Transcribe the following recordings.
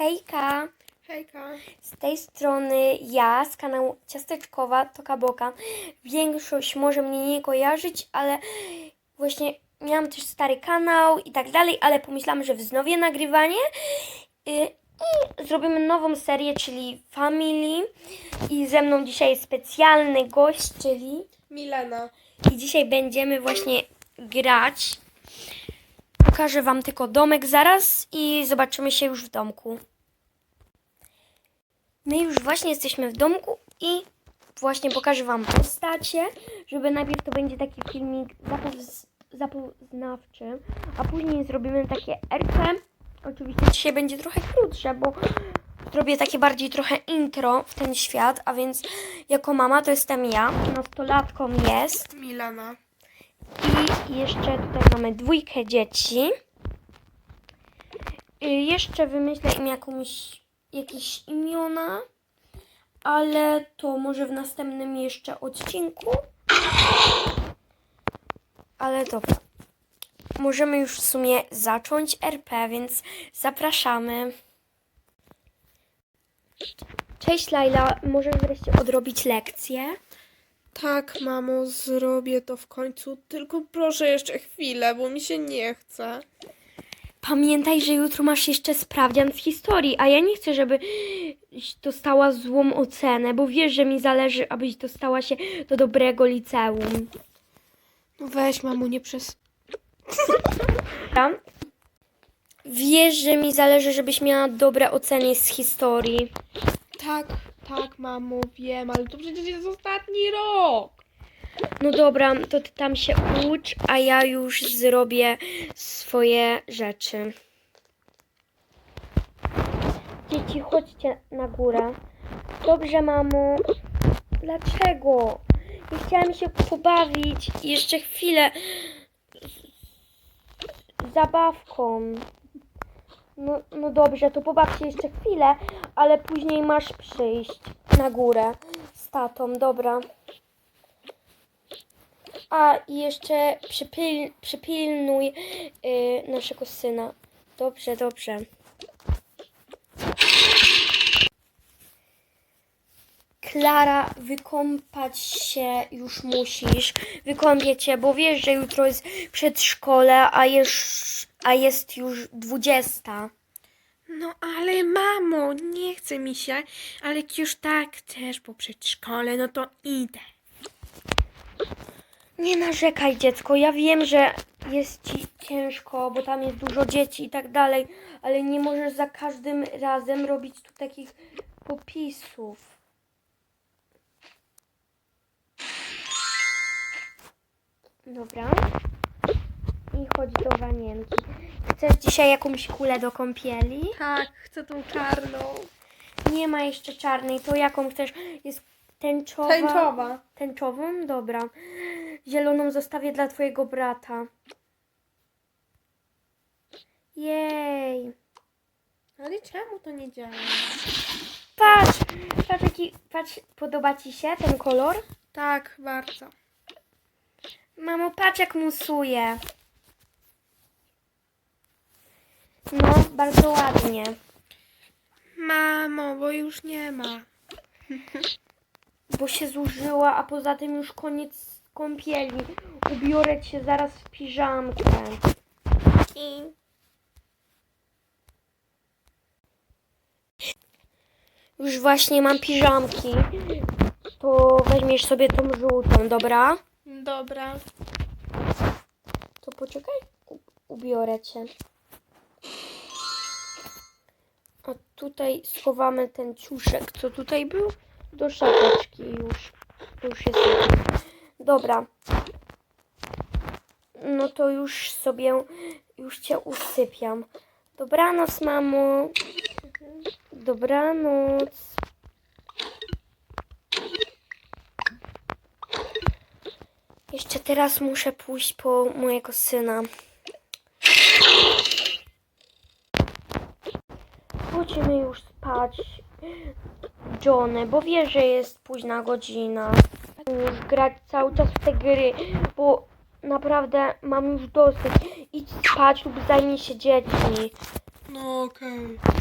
Hejka! Hejka. Z tej strony ja z kanału Ciasteczkowa Toka Boka. Większość może mnie nie kojarzyć, ale właśnie miałam też stary kanał i tak dalej, ale pomyślałam, że wznowię nagrywanie y, i zrobimy nową serię, czyli Family. I ze mną dzisiaj jest specjalny gość, czyli Milena. i dzisiaj będziemy właśnie grać. Pokażę Wam tylko domek zaraz i zobaczymy się już w domku. My już właśnie jesteśmy w domku i właśnie pokażę Wam postacie, żeby najpierw to będzie taki filmik zapoz- zapoznawczy, a później zrobimy takie RP. Oczywiście dzisiaj będzie trochę krótsze, bo zrobię takie bardziej trochę intro w ten świat, a więc jako mama to jestem ja, nastolatką jest Milena. i jeszcze tutaj mamy dwójkę dzieci. Y, Jeszcze wymyślę im jakąś, jakieś imiona, ale to może w następnym jeszcze odcinku. Ale dobra. Możemy już w sumie zacząć RP, więc zapraszamy. Cześć Laila, możesz wreszcie odrobić lekcję? Tak, mamo, zrobię to w końcu. Tylko proszę jeszcze chwilę, bo mi się nie chce. Pamiętaj, że jutro masz jeszcze sprawdzian w historii, a ja nie chcę, żebyś dostała złą ocenę, bo wiesz, że mi zależy, abyś dostała się do dobrego liceum. No weź, mamo, nie przez... Dobra? Wiesz, że mi zależy, żebyś miała dobre oceny z historii. Tak, tak, mamo, wiem, ale to przecież jest ostatni rok. No dobra, to ty tam się ucz, a ja już zrobię swoje rzeczy. Dzieci, chodźcie na górę. Dobrze, mamo. Dlaczego? Nie chciałam się pobawić jeszcze chwilę zabawką. No, no dobrze, to pobaw się jeszcze chwilę, ale później masz przyjść na górę z tatą, dobra. A i jeszcze przypil, przypilnuj y, naszego syna. Dobrze, dobrze. Klara, wykąpać się już musisz. Wykąpię cię, bo wiesz, że jutro jest przedszkole, a jest, a jest już dwudziesta. No ale mamo, nie chce mi się, ale jak już tak chcesz po przedszkole, no to idę. Nie narzekaj, dziecko. Ja wiem, że jest ci ciężko, bo tam jest dużo dzieci i tak dalej, ale nie możesz za każdym razem robić tu takich popisów. Dobra. I chodź do wanienki. Chcesz dzisiaj jakąś kulę do kąpieli? Tak, chcę tą czarną. Nie ma jeszcze czarnej. To jaką chcesz? Jest tęczowa. Tęczowa. Tęczową? Dobra. Zieloną zostawię dla twojego brata. Jej. Ale czemu to nie działa? Patrz, patrz jaki, patrz, podoba ci się ten kolor? Tak, bardzo. Mamo, patrz jak musuje. No, bardzo ładnie. Mamo, bo już nie ma. Bo się zużyła, a poza tym już koniec kąpieli. Ubiorę cię zaraz w piżamkę. I... Już właśnie mam piżamki. To weźmiesz sobie tą żółtą, dobra? Dobra. To poczekaj, ubiorę cię. A tutaj schowamy ten ciuszek, co tutaj był, do szafeczki już. Już jest. Dobra. No to już sobie, już cię usypiam. Dobranoc, mamo. Dobranoc. Jeszcze teraz muszę pójść po mojego syna. Chodźmy już spać, Johnny, bo wie, że jest późna godzina. Już grać cały czas w te gry, bo naprawdę mam już dosyć. Idź spać lub zajmij się dziećmi. No okej. Okay.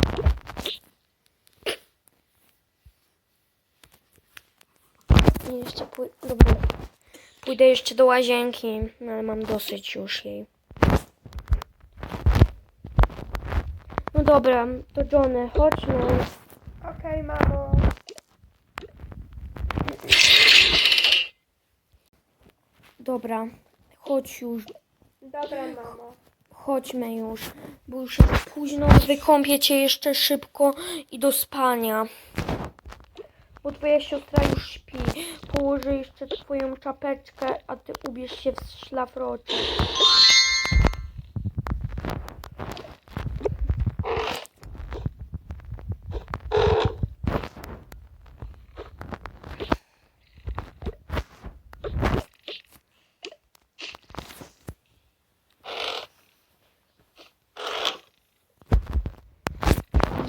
Jeszcze pój Dobra. pójdę jeszcze do łazienki, no, ale mam dosyć już jej. No dobra, to Johnny, chodźmy. Okej, okay, mamo. Dobra, chodź już, Dobra, mamo. chodźmy już, bo już jest późno, wykąpię cię jeszcze szybko i do spania. Bo twoja siostra już śpi. Położę jeszcze twoją czapeczkę, a ty ubierz się w szlafroczek.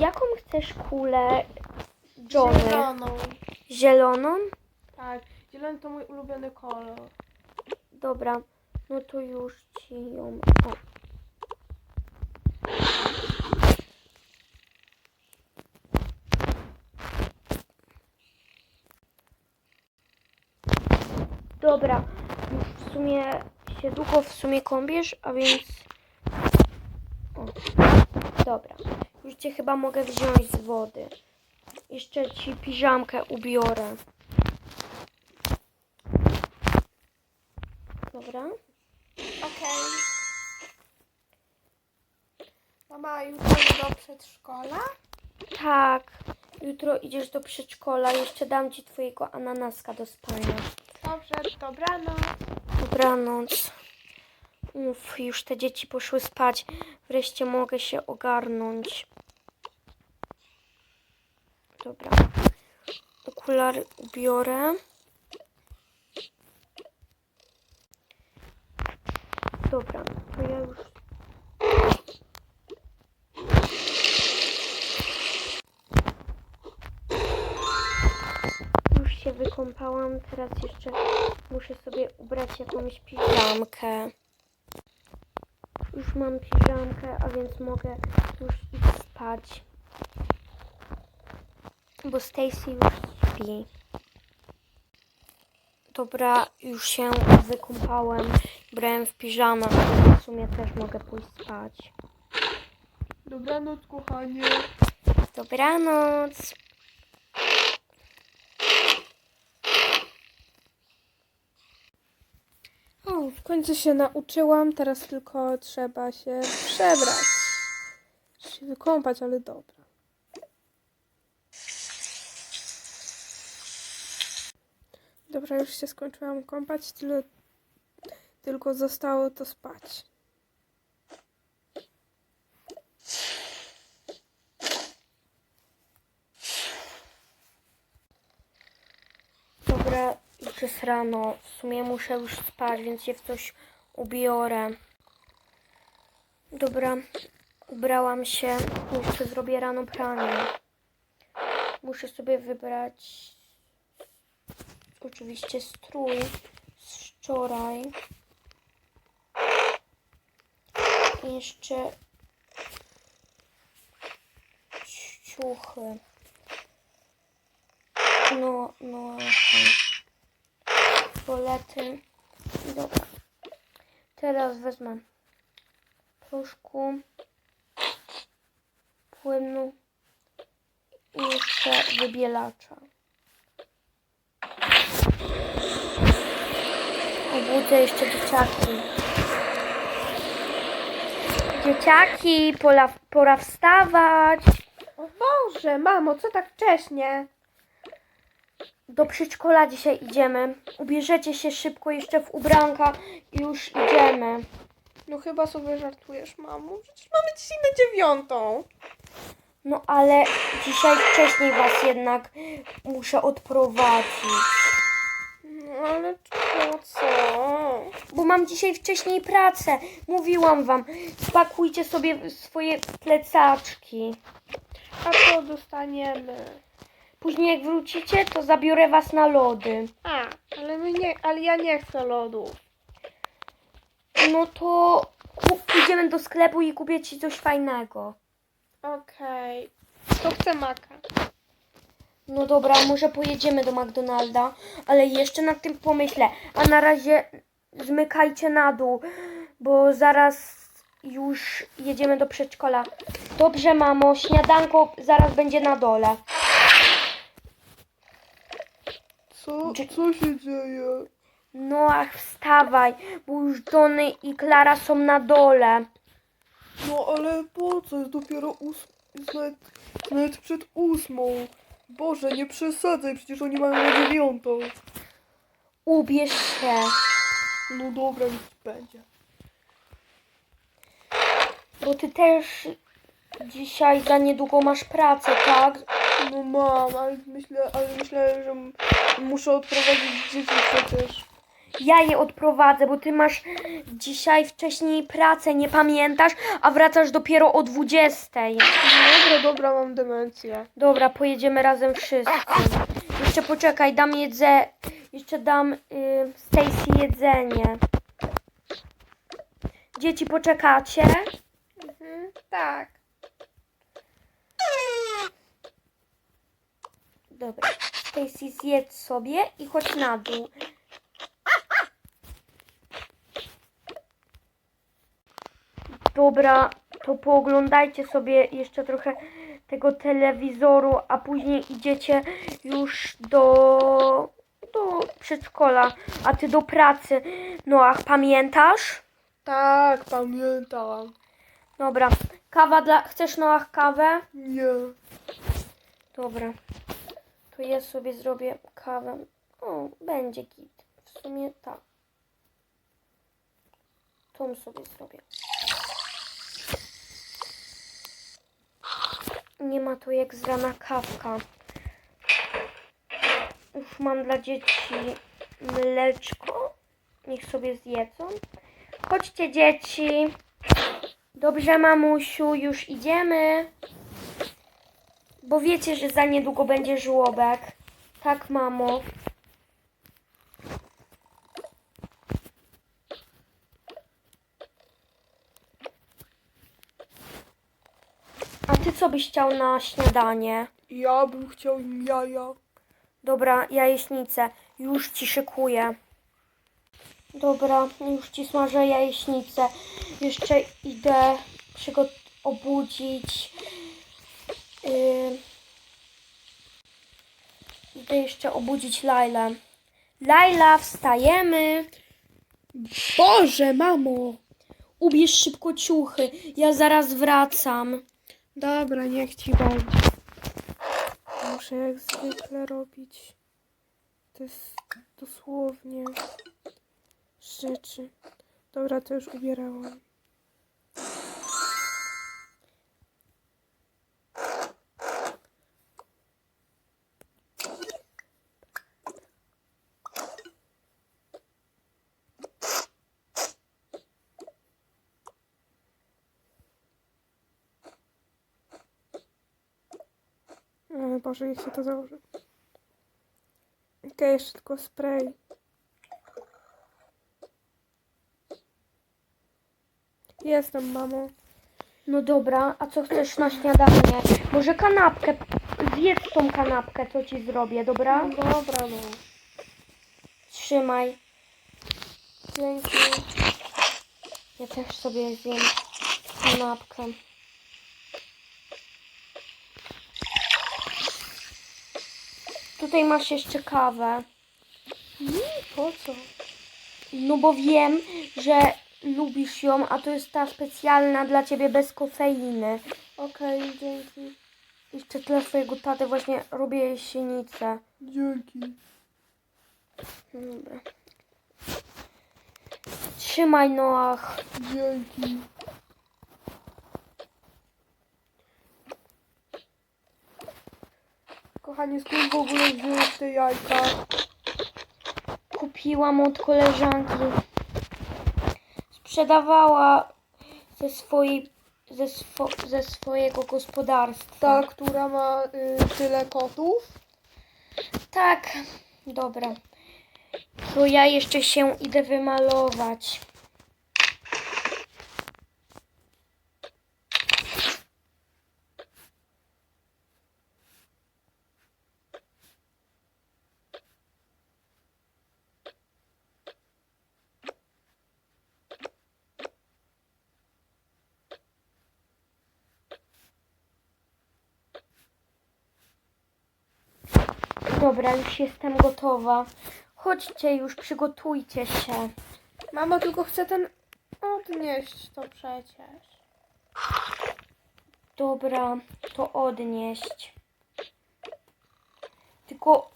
Jaką chcesz kulę, Johnny? Zieloną. Zieloną? Tak, zielony to mój ulubiony kolor. Dobra, no to już ci ją. O. Dobra, już w sumie się długo w sumie kąpiesz, a więc. O. Dobra, cię chyba mogę wziąć z wody. Jeszcze ci piżamkę ubiorę. Dobra. Okej. Mama, jutro do przedszkola? Tak, jutro idziesz do przedszkola. Jeszcze dam ci twojego ananaska do spania. Dobrze, dobranoc. Dobranoc. Uf, już te dzieci poszły spać. Wreszcie mogę się ogarnąć. Dobra. Okulary ubiorę. Dobra, to ja już Już się wykąpałam, teraz jeszcze muszę sobie ubrać jakąś piżamkę. Już mam piżamkę, a więc mogę już iść spać. Bo Stacy już śpi. Dobra, już się wykąpałem. Brałem w piżamę, ale w sumie też mogę pójść spać. Dobranoc, kochanie. Dobranoc. O, w końcu się nauczyłam, teraz tylko trzeba się przebrać. Się wykąpać, ale dobra. Dobra, już się skończyłam kąpać, tyle, tylko zostało to spać. Dobra, już jest rano. W sumie muszę już spać, więc się w coś ubiorę. Dobra, ubrałam się. Jeszcze zrobię rano pranie. Muszę sobie wybrać oczywiście strój z wczoraj. I jeszcze ciuchy. No, no, aha. Rolety. Dobra. Teraz wezmę proszku, płynu i jeszcze wybielacza. Obudzę jeszcze dzieciaki. Dzieciaki, pora, pora wstawać. O Boże, mamo, co tak wcześnie? Do przedszkola dzisiaj idziemy. Ubierzecie się szybko jeszcze w ubranka i już idziemy. No chyba sobie żartujesz, mamo. Przecież mamy dzisiaj na dziewiątą. No ale dzisiaj wcześniej was jednak muszę odprowadzić. Ale po co? Bo mam dzisiaj wcześniej pracę. Mówiłam wam. Spakujcie sobie swoje plecaczki. A co dostaniemy? Później jak wrócicie, to zabiorę was na lody. A, ale my nie, ale ja nie chcę lodów. No to kup, pójdziemy do sklepu i kupię ci coś fajnego. Okej. To chcę maka. No dobra, może pojedziemy do McDonalda, ale jeszcze nad tym pomyślę. A na razie zmykajcie na dół, bo zaraz już jedziemy do przedszkola. Dobrze, mamo, śniadanko zaraz będzie na dole. Co, Czy- co się dzieje? No ach, wstawaj, bo już Johnny i Klara są na dole. No ale po co? Jest dopiero ós... jest nawet, nawet przed ósmą. Boże, nie przesadzaj, przecież oni mają na dziewiątą. Ubierz się. No dobra, nic będzie. Bo ty też dzisiaj za niedługo masz pracę, tak? No mam, ale myślę, ale myślę, że muszę odprowadzić dzieci przecież. Ja je odprowadzę, bo ty masz dzisiaj wcześniej pracę, nie pamiętasz, a wracasz dopiero o 20. No dobra, dobra, mam demencję. Dobra, pojedziemy razem wszyscy. Jeszcze poczekaj, dam jedze... Jeszcze dam y, Stacy jedzenie. Dzieci, poczekacie? Mhm, tak. Dobra, Stacy zjedz sobie i chodź na dół. Dobra, to pooglądajcie sobie jeszcze trochę tego telewizoru, a później idziecie już do, do przedszkola, a ty do pracy. No, ach, pamiętasz? Tak, pamiętam. Dobra, kawa dla... Chcesz Noach kawę? Nie. Dobra. To ja sobie zrobię kawę. O, będzie git. W sumie tak. Tą sobie zrobię. Nie ma to jak z rana kawka. Już mam dla dzieci mleczko. Niech sobie zjedzą. Chodźcie dzieci. Dobrze, mamusiu, już idziemy. Bo wiecie, że za niedługo będzie żłobek. Tak, mamo. Co byś chciał na śniadanie? Ja bym chciał jaja. Dobra, jajecznicę. Już ci szykuję. Dobra, już ci smażę jajecznicę. Jeszcze idę przygot obudzić. Yy... Idę jeszcze obudzić Lailę. Laila, wstajemy. Boże, mamo! Ubierz szybko ciuchy. Ja zaraz wracam. Dobra, niech ci będzie. Muszę jak zwykle robić. To jest dosłownie rzeczy. Dobra, to już ubierałam. Boże, jak się to założy. Okej, jeszcze tylko spray. Jestem, mamo. No dobra, a co chcesz na śniadanie? Może kanapkę. Zjedz tą kanapkę, co ci zrobię, dobra? Dobra, no. Trzymaj. Dzięki. Ja też sobie zjem kanapkę. Tutaj masz jeszcze kawę. Po co? No bo wiem, że lubisz ją, a to jest ta specjalna dla ciebie bez kofeiny. Okej, dzięki. Jeszcze dla twojego taty właśnie robię jesienice. Dzięki. Dobra. Trzymaj Noach. Dzięki. Kochanie, skąd w ogóle wziąłeś te jajka? Kupiłam od koleżanki. Sprzedawała ze swojej ze, swo, ze swojego gospodarstwa. Ta, która ma y, tyle kotów? Tak. Dobra. To ja jeszcze się idę wymalować. Dobra, już jestem gotowa. Chodźcie już, przygotujcie się. Mama tylko chce ten odnieść to przecież. Dobra, to odnieść. Tylko.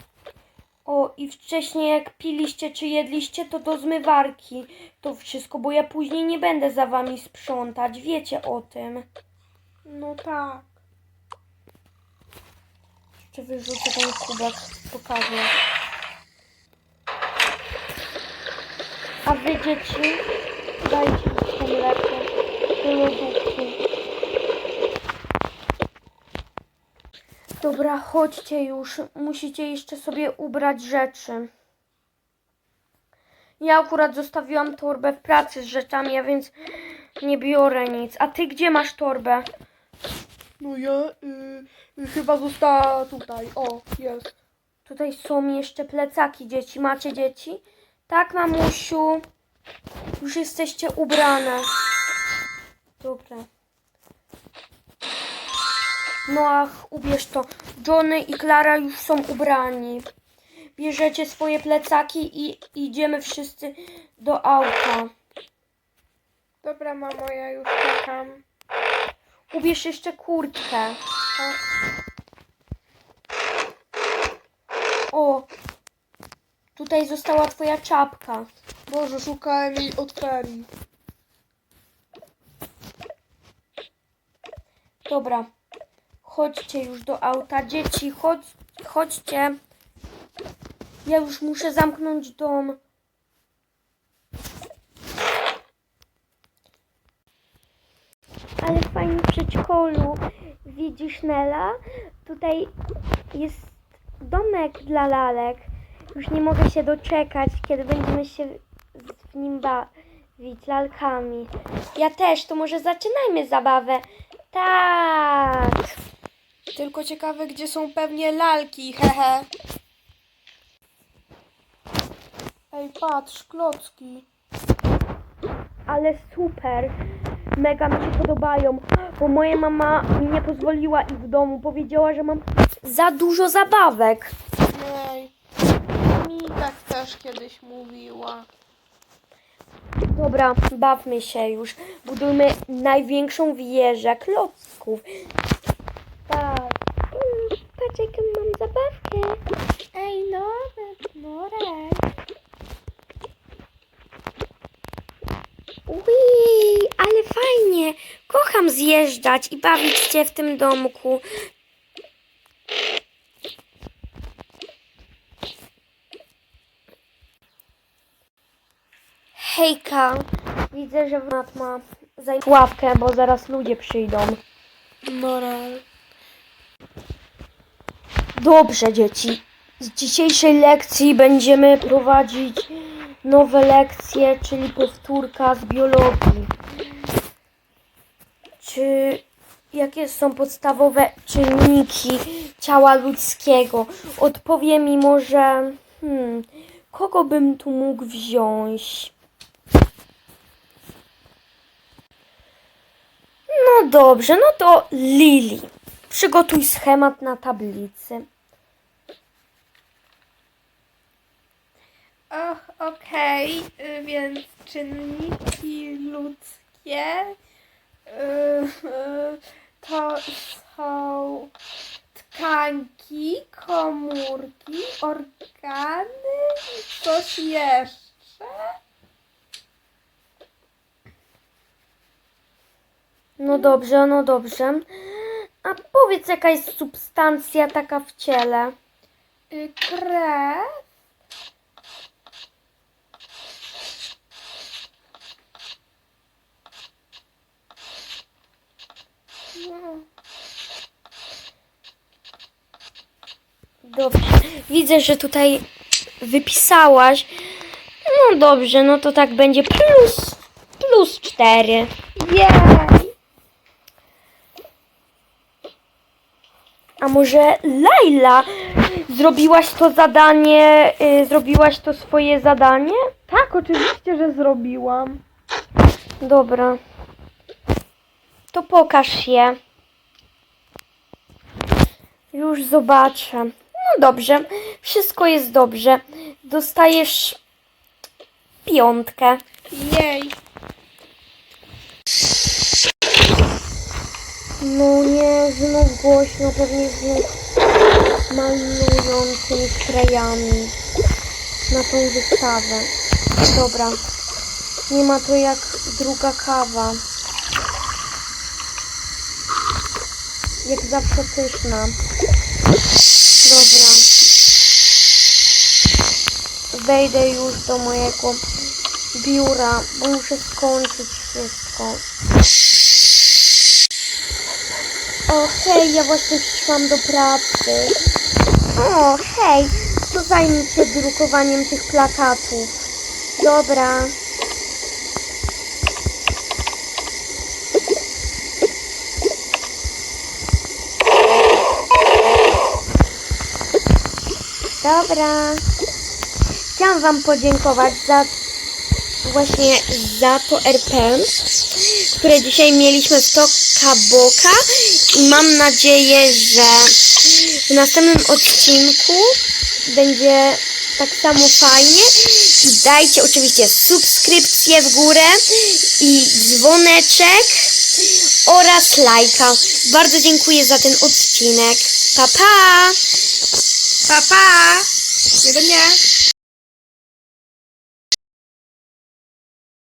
O, i wcześniej jak piliście czy jedliście, to do zmywarki. To wszystko, bo ja później nie będę za wami sprzątać. Wiecie o tym. No tak. Jeszcze wyrzucę ten kubek, pokażę. A wy dzieci, dajcie to mleko lodówki. Dobra, chodźcie już. Musicie jeszcze sobie ubrać rzeczy. Ja akurat zostawiłam torbę w pracy z rzeczami, a więc nie biorę nic. A ty gdzie masz torbę? No ja y, y, chyba została tutaj. O, jest. Tutaj są jeszcze plecaki dzieci. Macie dzieci? Tak, mamusiu. Już jesteście ubrane. Dobra. No ach, ubierz to. Johnny i Klara już są ubrani. Bierzecie swoje plecaki i idziemy wszyscy do auta. Dobra, mamo, ja już czekam. Ubierz jeszcze kurtkę. O, tutaj została twoja czapka. Boże, szukałem jej od ferii. Dobra, chodźcie już do auta. Dzieci, chodź, chodźcie. Ja już muszę zamknąć dom. Ale w przedszkolu. Widzisz, Nela? Tutaj jest domek dla lalek. Już nie mogę się doczekać, kiedy będziemy się w nim bawić lalkami. Ja też, to może zaczynajmy zabawę. Tak. Tylko ciekawe, gdzie są pewnie lalki, hehe. Ej, patrz, klocki. Ale super. Mega mi się podobają, bo moja mama mi nie pozwoliła ich w domu. Powiedziała, że mam za dużo zabawek. Ej, mi tak też kiedyś mówiła. Dobra, bawmy się już. Budujmy największą wieżę klocków. Tak. Mm, Patrz, jaką mam zabawkę. Ej, no, Norek. Ui, ale fajnie. Kocham zjeżdżać i bawić się w tym domku. Hejka, widzę, że Mat ma ławkę, bo zaraz ludzie przyjdą. Norel. Dobrze, dzieci. Z dzisiejszej lekcji będziemy prowadzić nowe lekcje, czyli powtórka z biologii. Czy jakie są podstawowe czynniki ciała ludzkiego? Odpowie mi może, hmm, kogo bym tu mógł wziąć? No dobrze, no to Lili. Przygotuj schemat na tablicy. Och, okej, y, więc czynniki ludzkie y, y, to są tkanki, komórki, organy i coś jeszcze. No dobrze, no dobrze. A powiedz, jaka jest substancja taka w ciele? Y, krew, Dobrze. Widzę, że tutaj wypisałaś. No dobrze, no to tak będzie plus, plus cztery. jej! A może Laila, zrobiłaś to zadanie, y, zrobiłaś to swoje zadanie? Tak, oczywiście, że zrobiłam. Dobra. To pokaż je. Już zobaczę. No dobrze. Wszystko jest dobrze. Dostajesz piątkę. Jej. No nie, znów głośno, pewnie znów malują tymi sprayami na tą wystawę. Dobra, nie ma to jak druga kawa. Jak zawsze pyszna. Dobra. Wejdę już do mojego biura, bo muszę skończyć wszystko. O, hej, ja właśnie przyszłam do pracy. O, hej, to zajmij się drukowaniem tych plakatów. Dobra. Dobra. Chciałam Wam podziękować za właśnie za to RP, które dzisiaj mieliśmy w Toka Boka i mam nadzieję, że w następnym odcinku będzie tak samo fajnie i dajcie oczywiście subskrypcję w górę i dzwoneczek oraz lajka. Bardzo dziękuję za ten odcinek. Pa pa! Pa, pa. Miłego dnia.